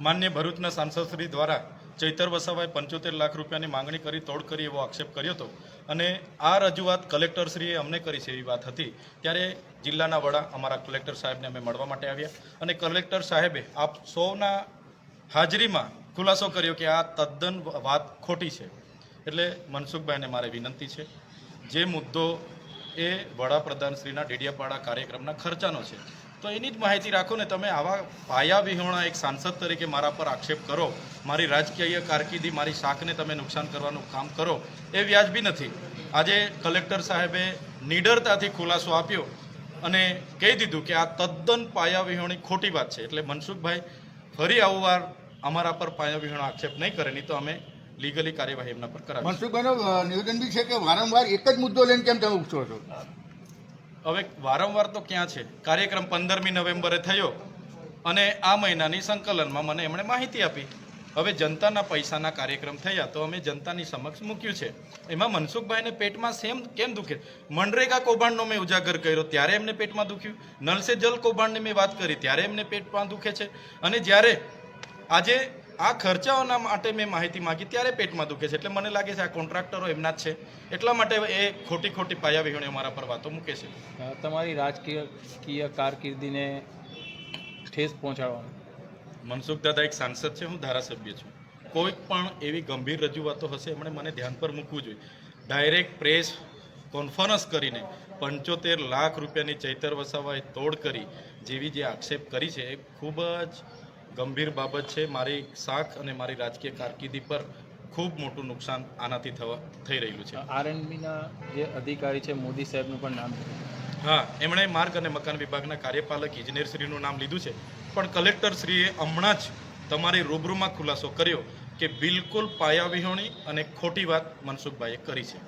માન્ય ભરૂચના સાંસદશ્રી દ્વારા ચૈતર વસાવાએ પંચોતેર લાખ રૂપિયાની માંગણી કરી તોડ કરી એવો આક્ષેપ કર્યો હતો અને આ રજૂઆત કલેક્ટરશ્રીએ અમને કરી છે એવી વાત હતી. ત્યારે જિલ્લાના વડા અમારા કલેક્ટર સાહેબને અમે મળવા માટે આવ્યા અને કલેક્ટર સાહેબે આપ સૌના હાજરીમાં ખુલાસો કર્યો કે આ તદ્દન વાત ખોટી છે. એટલે મનસુખભાઈને મારે વિનંતી છે, જે મુદ્દો એ વડાપ્રધાનશ્રીના ડેડિયાપાડા કાર્યક્રમના ખર્ચાનો છે તો એની જ માહિતી રાખો ને તમે આવા પાયા વિહોણા એક સાંસદ તરીકે મારા પર આક્ષેપ કરો, મારી રાજકીય કારકિર્દી, મારી શાકને તમે નુકસાન કરવાનું કામ કરો, એ વ્યાજબી નથી. આજે કલેક્ટર સાહેબે નિડરતાથી ખુલાસો આપ્યો અને કહી દીધું કે આ તદ્દન પાયા વિહોણી ખોટી વાત છે. એટલે મનસુખભાઈ ફરી આવું વાર અમારા પર પાયા વિહોણો આક્ષેપ નહીં કરે, નહીં તો અમે લીગલી કાર્યવાહી એમના પર કરાવીશું. મનસુખભાઈનો નિવેદન બી છે કે વારંવાર એક જ મુદ્દો લઈને કેમ તમે ઉઠશો છો? હવે વારંવાર તો ક્યાં છે? કાર્યક્રમ પંદરમી નવેમ્બરે થયો અને આ મહિનાની સંકલનમાં મને એમણે માહિતી આપી. હવે જનતાના પૈસાના કાર્યક્રમ થયા તો અમે જનતાની સમક્ષ મૂક્યું છે. એમાં મનસુખભાઈને પેટમાં સેમ કેમ દુખે? મનરેગા કૌભાંડનો મેં ઉજાગર કર્યો, ત્યારે એમને પેટમાં દુખ્યું. નલસે જલ કૌભાંડની મેં વાત કરી, ત્યારે એમને પેટમાં દુખે છે. અને જ્યારે આજે આ ખર્ચાઓના માટે મેં માહિતી માંગી ત્યારે પેટમાં દુખે છે. એટલે મને લાગે છે આ કોન્ટ્રાક્ટરો એમના જ છે. એટલા માટે એ ખોટી ખોટી પાયા વિહોણી અમારા પર વાતો મૂકે છે. તમારી રાજકીય કારકિર્દીને ઠેસ પહોંચાડવાનું. મનસુખ દાદા એક સાંસદ છે હું ધારાસભ્ય છું. કોઈ પણ એવી ગંભીર રજૂઆતો હશે એમણે મને ધ્યાન પર મૂકવું જોઈએ. ડાયરેક્ટ પ્રેસ કોન્ફરન્સ કરીને પંચોતેર લાખ રૂપિયાની ચૈતર વસાવાએ તોડ કરી જેવી જે આક્ષેપ કરી છે એ ખૂબ જ ગંભીર બાબત છે. મારી શાખ અને મારી રાજકીય કારકિર્દી પર ખૂબ મોટું નુકસાન આનાથી થવા થઈ રહ્યું છે. આરએનબીના જે અધિકારી છે મોદી સાહેબનું પણ નામ હા એમણે માર્ગ અને મકાન વિભાગના કાર્યપાલક ઇજનેરશ્રીનું નામ લીધું છે. પણ કલેક્ટરશ્રીએ હમણાં જ તમારી રૂબરૂમાં ખુલાસો કર્યો કે બિલકુલ પાયાવિહોણી અને ખોટી વાત મનસુખભાઈએ કરી છે.